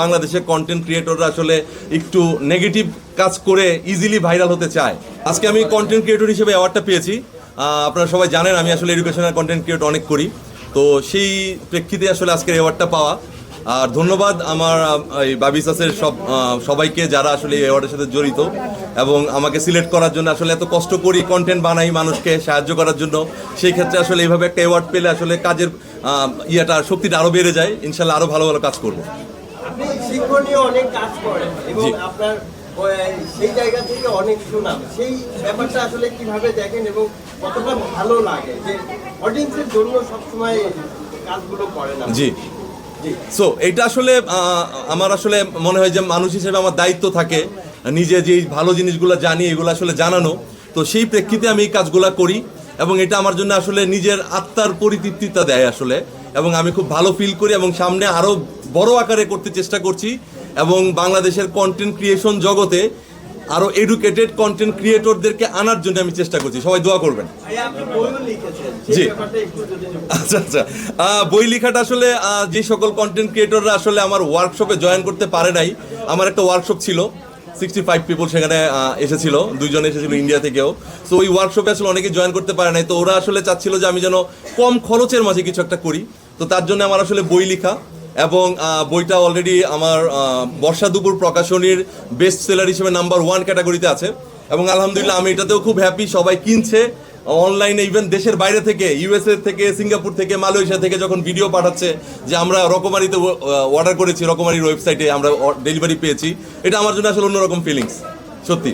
বাংলাদেশে কন্টেন্ট ক্রিয়েটররা আসলে একটু নেগেটিভ কাজ করে ইজিলি ভাইরাল হতে চায়। আজকে আমি কন্টেন্ট ক্রিয়েটর হিসেবে অ্যাওয়ার্ডটা পেয়েছি। আপনারা সবাই জানেন, আমি আসলে এডুকেশনাল কন্টেন্ট ক্রিয়েট অনেক করি। তো সেই প্রেক্ষিতে আসলে আজকের অ্যাওয়ার্ডটা পাওয়া। আর ধন্যবাদ আমার এই বাবিসাসের সব সবাইকে যারা আসলে এই অ্যাওয়ার্ডের সাথে জড়িত। এবং আমাকে সিলেক্ট করার জন্য আসলে এত কষ্ট করি কন্টেন্ট বানাই মানুষকে সাহায্য করার জন্য। সেই ক্ষেত্রে আসলে এইভাবে একটা অ্যাওয়ার্ড পেলে আসলে কাজের ইয়েটা, শক্তিটা আরও বেড়ে যায়। ইনশাল্লাহ আরও ভালো ভালো কাজ করব। আপনি শিক্ষণীয় অনেক কাজ করেন এবং। আপনার সেই জায়গা থেকে অনেক সুনাম। সেই ব্যাপারটা আসলে কীভাবে দেখেন এবং কতটা ভালো লাগে যে অডিয়েন্সের জন্য সবসময় কাজগুলো করেন জি। সো এটা আসলে আমার আসলে মনে হয় যে মানুষ হিসেবে আমার দায়িত্ব থাকে। নিজে যে ভালো জিনিসগুলো জানি এগুলো আসলে জানানো। তো সেই প্রেক্ষিতে আমি এই কাজগুলো করি এবং এটা আমার জন্য আসলে নিজের আত্মার পরিতৃপ্তিতা দেয় আসলে। এবং আমি খুব ভালো ফিল করি এবং সামনে আরও বড় আকারে করতে চেষ্টা করছি এবং বাংলাদেশের কন্টেন্ট ক্রিয়েশন জগতে আরও এডুকেটেড কন্টেন্ট ক্রিয়েটরদেরকে আনার জন্য আমি চেষ্টা করছি। সবাই দোয়া করবেন। জি। আচ্ছা আচ্ছা। বই লেখাটা আসলে যে সকল কন্টেন্ট ক্রিয়েটররা আসলে আমার ওয়ার্কশপে জয়েন করতে পারে নাই আমার একটা ওয়ার্কশপ ছিল সিক্সটি ফাইভ পিপল সেখানে এসেছিল দুইজন এসেছিল ইন্ডিয়া থেকেও। তো ওই ওয়ার্কশপে আসলে অনেকে জয়েন করতে পারে নাই। তো ওরা আসলে চাচ্ছিল যে আমি যেন কম খরচের মাঝে কিছু একটা করি। তো তার জন্য আমার আসলে বই লেখা এবং বইটা অলরেডি আমার বর্ষা দুপুর প্রকাশনীর বেস্ট সেলার হিসেবে নাম্বার ওয়ান ক্যাটাগরিতে আছে। এবং আলহামদুলিল্লাহ আমি এটাতেও খুব হ্যাপি সবাই কিনছে। অনলাইনে ইভেন দেশের বাইরে থেকে ইউএসএ থেকে সিঙ্গাপুর থেকে মালয়েশিয়া থেকে যখন ভিডিও পাঠাচ্ছে যে আমরা রকমারিতে অর্ডার করেছি, রকমারির ওয়েবসাইটে আমরা ডেলিভারি পেয়েছি, এটা আমার জন্য আসলে অন্যরকম ফিলিংস সত্যি।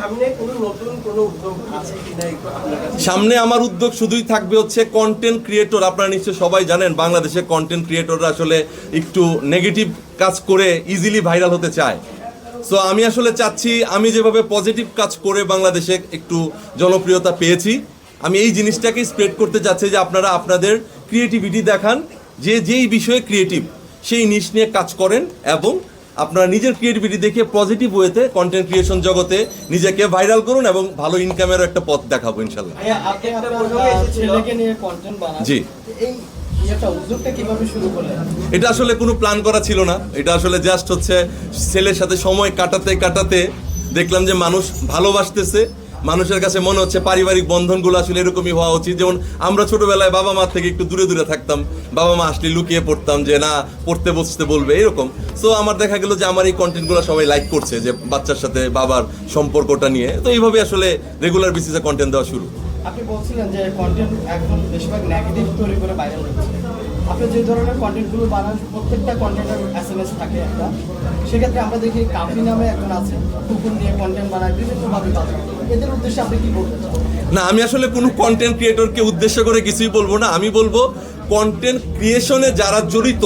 সামনে কোনো নতুন কোনো উদ্যোগ আছে কিনা একটু আপনার কাছে? সামনে আমার উদ্যোগ শুধুই থাকবে হচ্ছে কন্টেন্ট ক্রিয়েটর আপনারা নিশ্চয়ই সবাই জানেন বাংলাদেশে কন্টেন্ট ক্রিয়েটররা আসলে একটু নেগেটিভ কাজ করে ইজিলি ভাইরাল হতে চায়। সো আমি আসলে চাচ্ছি আমি যেভাবে পজিটিভ কাজ করে বাংলাদেশে একটু জনপ্রিয়তা পেয়েছি আমি এই জিনিসটাকে স্প্রেড করতে চাচ্ছি যে আপনারা আপনাদের ক্রিয়েটিভিটি দেখান যে যেই বিষয়ে ক্রিয়েটিভ সেই নিশ নিয়ে কাজ করেন এবং আপনারা নিজের ক্রিয়েটিভিটি দেখে পজিটিভ ওয়েতে কন্টেন্ট ক্রিয়েশন জগতে নিজেকে ভাইরাল করুন এবং ভালো ইনকামেরও একটা পথ দেখাবো ইনশাল্লাহ। জি। এই ইয়েটা উদ্যোগটা কীভাবে শুরু করলেন? এটা আসলে কোনো প্ল্যান করা ছিল না। এটা আসলে জাস্ট হচ্ছে ছেলের সাথে সময় কাটাতে কাটাতে দেখলাম যে মানুষ ভালোবাসতেছে মানুষের কাছে মনে হচ্ছে পারিবারিক বন্ধনগুলো আসলে এরকমই হওয়া উচিত। যেমন আমরা ছোটবেলায় বাবা মা থেকে একটু দূরে দূরে থাকতাম, বাবা মা আসলে লুকিয়ে পড়তাম যে, না, পড়তে বসতে বলবে। এরকম। সো আমার দেখা গেল যে, আমার এই কন্টেন্টগুলো সবাই লাইক করছে যে, বাচ্চার সাথে বাবার সম্পর্কটা নিয়ে। তো এইভাবে আসলে রেগুলার বেসিসে কন্টেন্ট দেওয়া শুরু। আপনি বলছিলেন যে কন্টেন্ট বেশিরভাগ নেগেটিভ তৈরি করে ভাইরাল হচ্ছে। আপনি যে ধরনের কন্টেন্টগুলো বানান, প্রত্যেকটা কন্টেন্টের এস এম এস থাকে একটা। সেক্ষেত্রে আমরা দেখি কাপি নামে একজন আছে, কুকুর নিয়ে কন্টেন্ট বানায় বিভিন্নভাবে বাজার এদের উদ্দেশ্যে আপনি কি বলতে চান? না, আমি আসলে কোনো কন্টেন্ট ক্রিয়েটরকে উদ্দেশ্য করে কিছুই বলব না। আমি বলব কন্টেন্ট ক্রিয়েশনে যারা জড়িত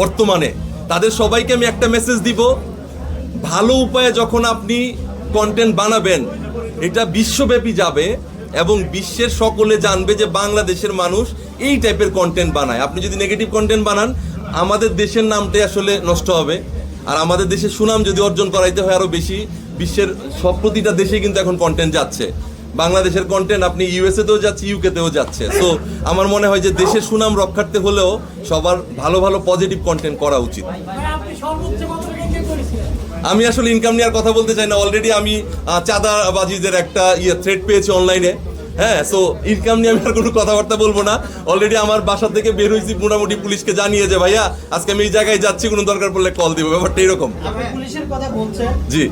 বর্তমানে, তাদের সবাইকে আমি একটা মেসেজ দিব। ভালো উপায়ে যখন আপনি কন্টেন্ট বানাবেন, এটা বিশ্বব্যাপী যাবে। এবং বিশ্বের সকলে জানবে যে বাংলাদেশের মানুষ এই টাইপের কন্টেন্ট বানায়। আপনি যদি নেগেটিভ কন্টেন্ট বানান, আমাদের দেশের নামটাই আসলে নষ্ট হবে। আর আমাদের দেশের সুনাম যদি অর্জন করাইতে হয় আরও বেশি, বিশ্বের সব প্রতিটা দেশে কিন্তু এখন কন্টেন্ট যাচ্ছে। বাংলাদেশের কন্টেন্ট আপনি ইউএসএতেও যাচ্ছে ইউকেতেও যাচ্ছে। সো আমার মনে হয় যে দেশের সুনাম রক্ষার্থে হলেও সবার ভালো ভালো পজিটিভ কন্টেন্ট করা উচিত। আমি আসলে ইনকাম নেওয়ার কথা বলতে চাই না। অলরেডি আমি চাঁদাবাজিদের একটা ইয়ে থ্রেড পেয়েছি অনলাইনে হ্যাঁ সো ইনকাম নিয়ে আমি আর কোনো কথাবার্তা বলব না। অলরেডি আমার বাসা থেকে বের হয়েছি মোটামুটি পুলিশকে জানিয়ে যে ভাইয়া আজকে আমি এই জায়গায় যাচ্ছি কোনো দরকার পড়লে কল দিব। ব্যাপারটা এরকম। জি।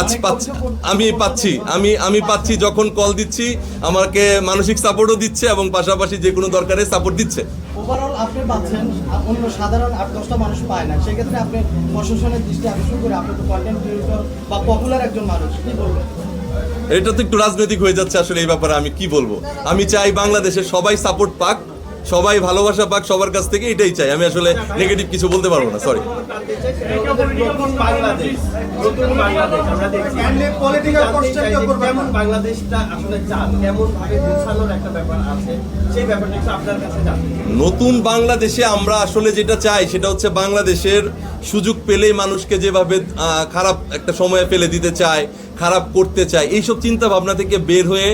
আচ্ছা পাচ্ছি। আমি পাচ্ছি। আমি আমি পাচ্ছি যখন কল দিচ্ছি আমাকে মানসিক সাপোর্টও দিচ্ছে এবং পাশাপাশি যে কোনো দরকারে সাপোর্ট দিচ্ছে। আপনি পাচ্ছেন, অন্য সাধারণ আট, দশটা মানুষ পায় না। সেক্ষেত্রে আপনি প্রশাসনের দৃষ্টি আকর্ষণ করে আপনি তো কন্টেন্ট ক্রিয়েটর বা পপুলার একজন মানুষ, কি বলবেন? এটা তো একটু রাজনৈতিক হয়ে যাচ্ছে আসলে এই ব্যাপারে আমি কি বলব? আমি চাই বাংলাদেশের সবাই সাপোর্ট পাক সবাই ভালোবাসা পাক, সবার কাছ থেকে এটাই চাই আমি আসলে নেগেটিভ কিছু বলতে পারব না সরি। নতুন বাংলাদেশে আমরা আসলে যেটা চাই, সেটা হচ্ছে বাংলাদেশের সুযোগ পেলেই মানুষকে যেভাবে খারাপ একটা সময়ে ফেলে দিতে চায় খারাপ করতে চায়। এইসব চিন্তা ভাবনা থেকে বের হয়ে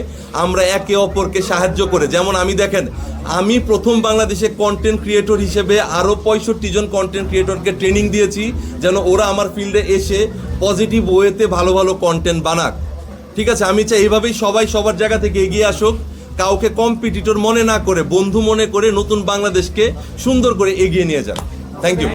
আমরা একে অপরকে সাহায্য করে। যেমন আমি দেখেন, আমি প্রথম বাংলাদেশে কন্টেন্ট ক্রিয়েটর হিসেবে আরও পঁয়ষট্টি জন কন্টেন্ট ক্রিয়েটরকে ট্রেনিং দিয়েছি, যেন ওরা আমার ফিল্ডে এসে পজিটিভ ওয়েতে ভালো ভালো কন্টেন্ট বানাক। ঠিক আছে, আমি চাই এইভাবেই সবাই সবার জায়গা থেকে এগিয়ে আসুক, কাউকে কম্পিটিটর মনে না করে, বন্ধু মনে করে নতুন বাংলাদেশকে সুন্দর করে এগিয়ে নিয়ে যান থ্যাংক ইউ